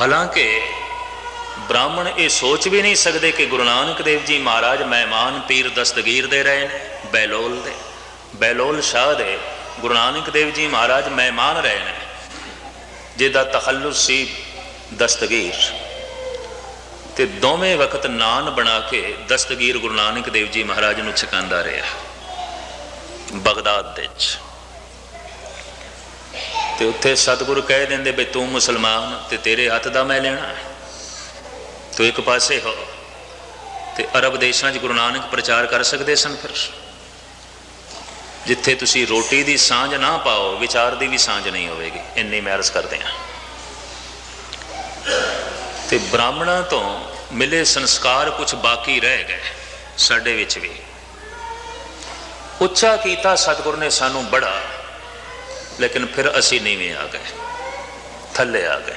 ਹਾਲਾਂਕਿ ਬ੍ਰਾਹਮਣ ਇਹ ਸੋਚ ਵੀ ਨਹੀਂ ਸਕਦੇ ਕਿ ਗੁਰੂ ਨਾਨਕ ਦੇਵ ਜੀ ਮਹਾਰਾਜ ਮਹਿਮਾਨ ਪੀਰ ਦਸਤਗੀਰ ਦੇ ਰਹੇ ਨੇ, ਬੈਲੋਲ ਦੇ। ਬੈਲੋਲ ਸ਼ਾਹ ਦੇ ਗੁਰੂ ਨਾਨਕ ਦੇਵ ਜੀ ਮਹਾਰਾਜ ਮਹਿਮਾਨ ਰਹੇ ਨੇ, ਜਿਹਦਾ ਤਖੱਲੁਸ ਸੀ ਦਸਤਗੀਰ। ਤੇ ਦੋਵੇਂ ਵਕਤ ਨਾਨ ਬਣਾ ਕੇ ਦਸਤਗੀਰ ਗੁਰੂ ਨਾਨਕ ਦੇਵ ਜੀ ਮਹਾਰਾਜ ਨੂੰ ਛਕਾਉਂਦਾ ਰਿਹਾ, ਬਗਦਾਦ ਦੇ ਵਿੱਚ। ਤੇ ਉੱਥੇ ਸਤਿਗੁਰੂ ਕਹਿ ਦਿੰਦੇ ਵੀ ਤੂੰ ਮੁਸਲਮਾਨ ਤੇ ਤੇਰੇ ਹੱਥ ਦਾ ਮੈਂ ਲੈਣਾ ਤੂੰ ਇੱਕ ਪਾਸੇ ਹੋ ਤੇ ਅਰਬ ਦੇਸ਼ਾਂ 'ਚ ਗੁਰੂ ਨਾਨਕ ਪ੍ਰਚਾਰ ਕਰ ਸਕਦੇ ਸਨ ਫਿਰ। ਜਿੱਥੇ ਤੁਸੀਂ ਰੋਟੀ ਦੀ ਸਾਂਝ ਨਾ ਪਾਓ, ਵਿਚਾਰ ਦੀ ਵੀ ਸਾਂਝ ਨਹੀਂ ਹੋਵੇਗੀ। ਇੰਨੀ ਮੈਂ ਅਰਜ਼ ਕਰਦੇ ਹਾਂ। ਤੇ ਬ੍ਰਾਹਮਣਾਂ ਤੋਂ ਮਿਲੇ ਸੰਸਕਾਰ ਕੁਝ ਬਾਕੀ ਰਹਿ ਗਏ, ਸਾਡੇ ਵਿੱਚ ਵੀ। ਉੱਚਾ ਕੀਤਾ ਸਤਿਗੁਰ ਨੇ ਸਾਨੂੰ ਬੜਾ ਲੇਕਿਨ ਫਿਰ ਅਸੀਂ ਨੀਵੇਂ ਆ ਗਏ ਥੱਲੇ ਆ ਗਏ।